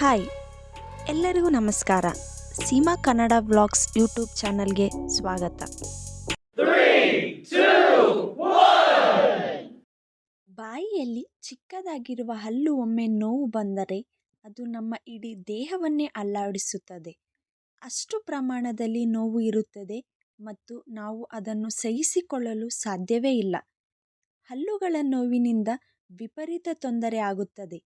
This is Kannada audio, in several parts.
ಹಾಯ್, ಎಲ್ಲರಿಗೂ ನಮಸ್ಕಾರ. ಸೀಮಾ ಕನ್ನಡ ವ್ಲಾಗ್ಸ್ ಯೂಟ್ಯೂಬ್ ಚಾನಲ್ಗೆ ಸ್ವಾಗತ. ಬಾಯಿಯಲ್ಲಿ ಚಿಕ್ಕದಾಗಿರುವ ಹಲ್ಲು ಒಮ್ಮೆ ನೋವು ಬಂದರೆ ಅದು ನಮ್ಮ ಇಡೀ ದೇಹವನ್ನೇ ಅಲ್ಲಾಡಿಸುತ್ತದೆ. ಅಷ್ಟು ಪ್ರಮಾಣದಲ್ಲಿ ನೋವು ಇರುತ್ತದೆ ಮತ್ತು ನಾವು ಅದನ್ನು ಸಹಿಸಿಕೊಳ್ಳಲು ಸಾಧ್ಯವೇ ಇಲ್ಲ. ಹಲ್ಲುಗಳ ನೋವಿನಿಂದ ವಿಪರೀತ ತೊಂದರೆ ಆಗುತ್ತದೆ.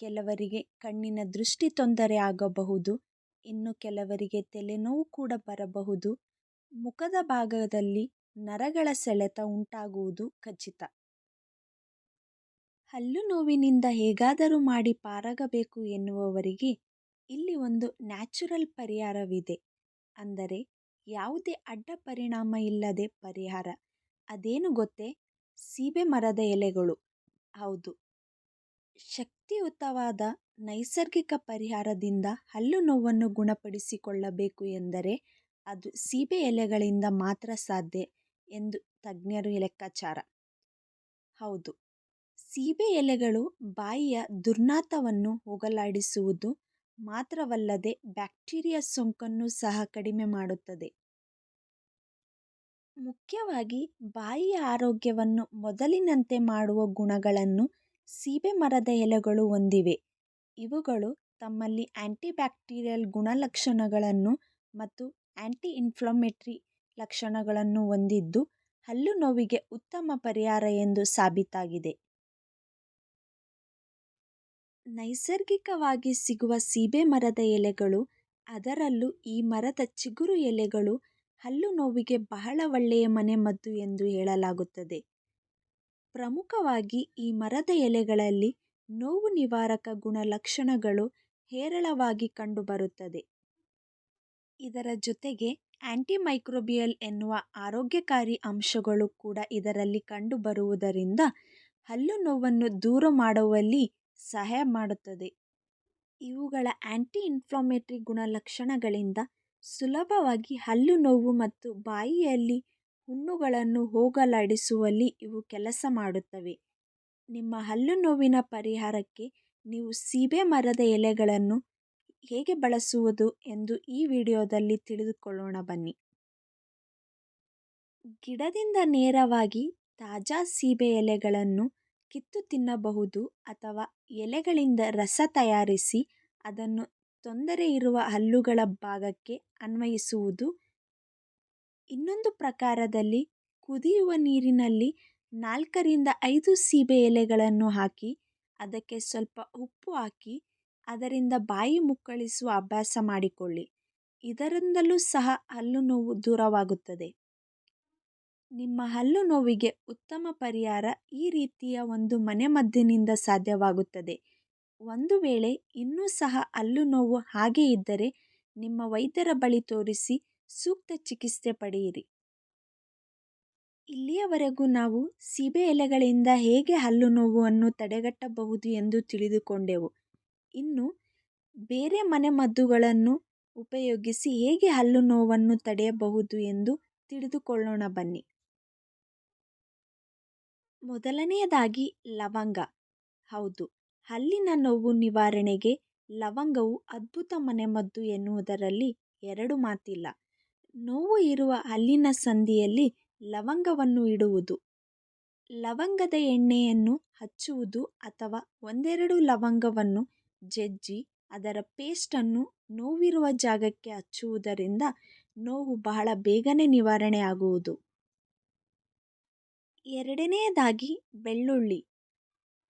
ಕೆಲವರಿಗೆ ಕಣ್ಣಿನ ದೃಷ್ಟಿ ತೊಂದರೆ ಆಗಬಹುದು, ಇನ್ನು ಕೆಲವರಿಗೆ ತಲೆನೋವು ಕೂಡ ಬರಬಹುದು. ಮುಖದ ಭಾಗದಲ್ಲಿ ನರಗಳ ಸೆಳೆತ ಉಂಟಾಗುವುದು ಖಚಿತ. ಹಲ್ಲು ನೋವಿನಿಂದ ಹೇಗಾದರೂ ಮಾಡಿ ಪಾರಾಗಬೇಕು ಎನ್ನುವವರಿಗೆ ಇಲ್ಲಿ ಒಂದು ನ್ಯಾಚುರಲ್ ಪರಿಹಾರವಿದೆ. ಅಂದರೆ ಯಾವುದೇ ಅಡ್ಡ ಪರಿಣಾಮ ಇಲ್ಲದೆ ಪರಿಹಾರ. ಅದೇನು ಗೊತ್ತೇ? ಸೀಬೆ ಮರದ ಎಲೆಗಳು. ಹೌದು. ಶಕ್ತಿಯುತವಾದ ನೈಸರ್ಗಿಕ ಪರಿಹಾರದಿಂದ ಹಲ್ಲು ನೋವನ್ನು ಗುಣಪಡಿಸಿಕೊಳ್ಳಬೇಕು ಎಂದರೆ ಅದು ಸೀಬೆ ಎಲೆಗಳಿಂದ ಮಾತ್ರ ಸಾಧ್ಯ ಎಂದು ತಜ್ಞರು ಲೆಕ್ಕಾಚಾರ. ಹೌದು, ಸೀಬೆ ಎಲೆಗಳು ಬಾಯಿಯ ದುರ್ನಾತವನ್ನು ಹೋಗಲಾಡಿಸುವುದು ಮಾತ್ರವಲ್ಲದೆ ಬ್ಯಾಕ್ಟೀರಿಯಾ ಸೋಂಕನ್ನು ಸಹ ಕಡಿಮೆ ಮಾಡುತ್ತದೆ. ಮುಖ್ಯವಾಗಿ ಬಾಯಿಯ ಆರೋಗ್ಯವನ್ನು ಮೊದಲಿನಂತೆ ಮಾಡುವ ಗುಣಗಳನ್ನು ಸೀಬೆ ಮರದ ಎಲೆಗಳು ಹೊಂದಿವೆ. ಇವುಗಳು ತಮ್ಮಲ್ಲಿ ಆಂಟಿಬ್ಯಾಕ್ಟೀರಿಯಲ್ ಗುಣಲಕ್ಷಣಗಳನ್ನು ಮತ್ತು ಆಂಟಿ ಇನ್ಫ್ಲಮೇಟ್ರಿ ಲಕ್ಷಣಗಳನ್ನು ಹೊಂದಿದ್ದು, ಹಲ್ಲು ನೋವಿಗೆ ಉತ್ತಮ ಪರಿಹಾರ ಎಂದು ಸಾಬೀತಾಗಿದೆ. ನೈಸರ್ಗಿಕವಾಗಿ ಸಿಗುವ ಸೀಬೆ ಮರದ ಎಲೆಗಳು, ಅದರಲ್ಲೂ ಈ ಮರದ ಚಿಗುರು ಎಲೆಗಳು ಹಲ್ಲು ನೋವಿಗೆ ಬಹಳ ಒಳ್ಳೆಯ ಮನೆಮದ್ದು ಎಂದು ಹೇಳಲಾಗುತ್ತದೆ. ಪ್ರಮುಖವಾಗಿ ಈ ಮರದ ಎಲೆಗಳಲ್ಲಿ ನೋವು ನಿವಾರಕ ಗುಣಲಕ್ಷಣಗಳು ಹೇರಳವಾಗಿ ಕಂಡುಬರುತ್ತದೆ. ಇದರ ಜೊತೆಗೆ ಆಂಟಿಮೈಕ್ರೋಬಿಯಲ್ ಎನ್ನುವ ಆರೋಗ್ಯಕಾರಿ ಅಂಶಗಳು ಕೂಡ ಇದರಲ್ಲಿ ಕಂಡುಬರುವುದರಿಂದ ಹಲ್ಲು ನೋವನ್ನು ದೂರ ಮಾಡುವಲ್ಲಿ ಸಹಾಯ ಮಾಡುತ್ತದೆ. ಇವುಗಳ ಆಂಟಿ ಇನ್ಫ್ಲಮೇಟರಿ ಗುಣಲಕ್ಷಣಗಳಿಂದ ಸುಲಭವಾಗಿ ಹಲ್ಲು ನೋವು ಮತ್ತು ಬಾಯಿಯಲ್ಲಿ ಹುಣ್ಣುಗಳನ್ನು ಹೋಗಲಾಡಿಸುವಲ್ಲಿ ಇವು ಕೆಲಸ ಮಾಡುತ್ತವೆ. ನಿಮ್ಮ ಹಲ್ಲು ನೋವಿನ ಪರಿಹಾರಕ್ಕೆ ನೀವು ಸೀಬೆ ಮರದ ಎಲೆಗಳನ್ನು ಹೇಗೆ ಬಳಸುವುದು ಎಂದು ಈ ವಿಡಿಯೋದಲ್ಲಿ ತಿಳಿದುಕೊಳ್ಳೋಣ ಬನ್ನಿ. ಗಿಡದಿಂದ ನೇರವಾಗಿ ತಾಜಾ ಸೀಬೆ ಎಲೆಗಳನ್ನು ಕಿತ್ತು ತಿನ್ನಬಹುದು ಅಥವಾ ಎಲೆಗಳಿಂದ ರಸ ತಯಾರಿಸಿ ಅದನ್ನು ತೊಂದರೆ ಇರುವ ಹಲ್ಲುಗಳ ಭಾಗಕ್ಕೆ ಅನ್ವಯಿಸುವುದು ಇನ್ನೊಂದು ಪ್ರಕಾರದಲ್ಲಿ ಕುದಿಯುವ ನೀರಿನಲ್ಲಿ ನಾಲ್ಕರಿಂದ ಐದು ಸೀಬೆ ಎಲೆಗಳನ್ನು ಹಾಕಿ, ಅದಕ್ಕೆ ಸ್ವಲ್ಪ ಉಪ್ಪು ಹಾಕಿ, ಅದರಿಂದ ಬಾಯಿ ಮುಕ್ಕಳಿಸುವ ಅಭ್ಯಾಸ ಮಾಡಿಕೊಳ್ಳಿ. ಇದರಿಂದಲೂ ಸಹ ಹಲ್ಲು ನೋವು ದೂರವಾಗುತ್ತದೆ. ನಿಮ್ಮ ಹಲ್ಲು ನೋವಿಗೆ ಉತ್ತಮ ಪರಿಹಾರ ಈ ರೀತಿಯ ಒಂದು ಮನೆಮದ್ದಿನಿಂದ ಸಾಧ್ಯವಾಗುತ್ತದೆ. ಒಂದು ವೇಳೆ ಇನ್ನೂ ಸಹ ಹಲ್ಲು ನೋವು ಹಾಗೆ ಇದ್ದರೆ ನಿಮ್ಮ ವೈದ್ಯರ ಬಳಿ ತೋರಿಸಿ ಸೂಕ್ತ ಚಿಕಿತ್ಸೆ ಪಡೆಯಿರಿ. ಇಲ್ಲಿಯವರೆಗೂ ನಾವು ಸೀಬೆ ಎಲೆಗಳಿಂದ ಹೇಗೆ ಹಲ್ಲು ನೋವನ್ನು ತಡೆಗಟ್ಟಬಹುದು ಎಂದು ತಿಳಿದುಕೊಂಡೆವು. ಇನ್ನು ಬೇರೆ ಮನೆಮದ್ದುಗಳನ್ನು ಉಪಯೋಗಿಸಿ ಹೇಗೆ ಹಲ್ಲು ನೋವನ್ನು ತಡೆಯಬಹುದು ಎಂದು ತಿಳಿದುಕೊಳ್ಳೋಣ ಬನ್ನಿ. ಮೊದಲನೆಯದಾಗಿ ಲವಂಗ. ಹೌದು, ಹಲ್ಲಿನ ನೋವು ನಿವಾರಣೆಗೆ ಲವಂಗವು ಅದ್ಭುತ ಮನೆಮದ್ದು ಎನ್ನುವುದರಲ್ಲಿ ಎರಡು ಮಾತಿಲ್ಲ. ನೋವು ಇರುವ ಹಲ್ಲಿನ ಸಂದಿಯಲ್ಲಿ ಲವಂಗವನ್ನು ಇಡುವುದು. ಲವಂಗದ ಎಣ್ಣೆಯನ್ನು ಹಚ್ಚುವುದು ಅಥವಾ ಒಂದೆರಡು ಲವಂಗವನ್ನು ಜಜ್ಜಿ ಅದರ ಪೇಸ್ಟನ್ನು ನೋವಿರುವ ಜಾಗಕ್ಕೆ ಹಚ್ಚುವುದರಿಂದ ನೋವು ಬಹಳ ಬೇಗನೆ ನಿವಾರಣೆ ಆಗುವುದು. ಎರಡನೆಯದಾಗಿ ಬೆಳ್ಳುಳ್ಳಿ.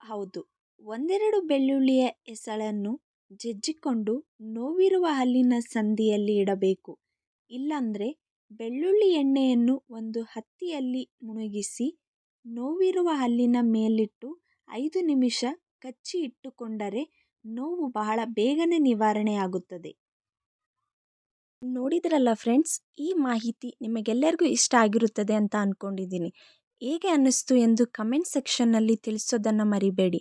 ಹೌದು, ಒಂದೆರಡು ಬೆಳ್ಳುಳ್ಳಿಯ ಎಸಳನ್ನು ಜಜ್ಜಿಕೊಂಡು ನೋವಿರುವ ಹಲ್ಲಿನ ಸಂದಿಯಲ್ಲಿ ಇಡಬೇಕು. ಇಲ್ಲಾಂದರೆ ಬೆಳ್ಳುಳ್ಳಿ ಎಣ್ಣೆಯನ್ನು ಒಂದು ಹತ್ತಿಯಲ್ಲಿ ಮುಣುಗಿಸಿ ನೋವಿರುವ ಹಲ್ಲಿನ ಮೇಲಿಟ್ಟು ಐದು ನಿಮಿಷ ಕಚ್ಚಿ ಇಟ್ಟುಕೊಂಡರೆ ನೋವು ಬಹಳ ಬೇಗನೆ ನಿವಾರಣೆಯಾಗುತ್ತದೆ. ನೋಡಿದ್ರಲ್ಲ ಫ್ರೆಂಡ್ಸ್, ಈ ಮಾಹಿತಿ ನಿಮಗೆಲ್ಲರಿಗೂ ಇಷ್ಟ ಆಗಿರುತ್ತದೆ ಅಂತ ಅಂದ್ಕೊಂಡಿದ್ದೀನಿ ಹೇಗೆ ಅನ್ನಿಸ್ತು ಎಂದು ಕಮೆಂಟ್ ಸೆಕ್ಷನ್ನಲ್ಲಿ ತಿಳಿಸೋದನ್ನು ಮರಿಬೇಡಿ.